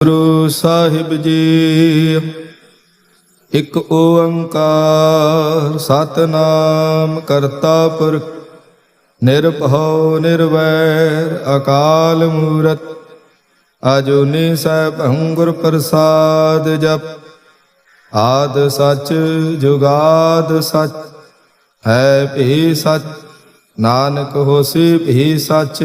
ਗੁਰੂ ਸਾਹਿਬ ਜੀ, ਇੱਕ ਓੰਕਾਰ ਸਤਨਾਮ ਕਰਤਾ ਪੁਰਖ ਨਿਰਭਉ ਨਿਰਵੈਰ ਅਕਾਲ ਮੂਰਤ, ਅਜੂਨੀ ਸੈਭੰ ਗੁਰ ਪ੍ਰਸਾਦ ਜਪ, ਆਦ ਸਚ ਜੁਗਾਦ ਸਚ, ਹੈ ਭੀ ਸਚ, ਨਾਨਕ ਹੋਸੀ ਭੀ ਸਚ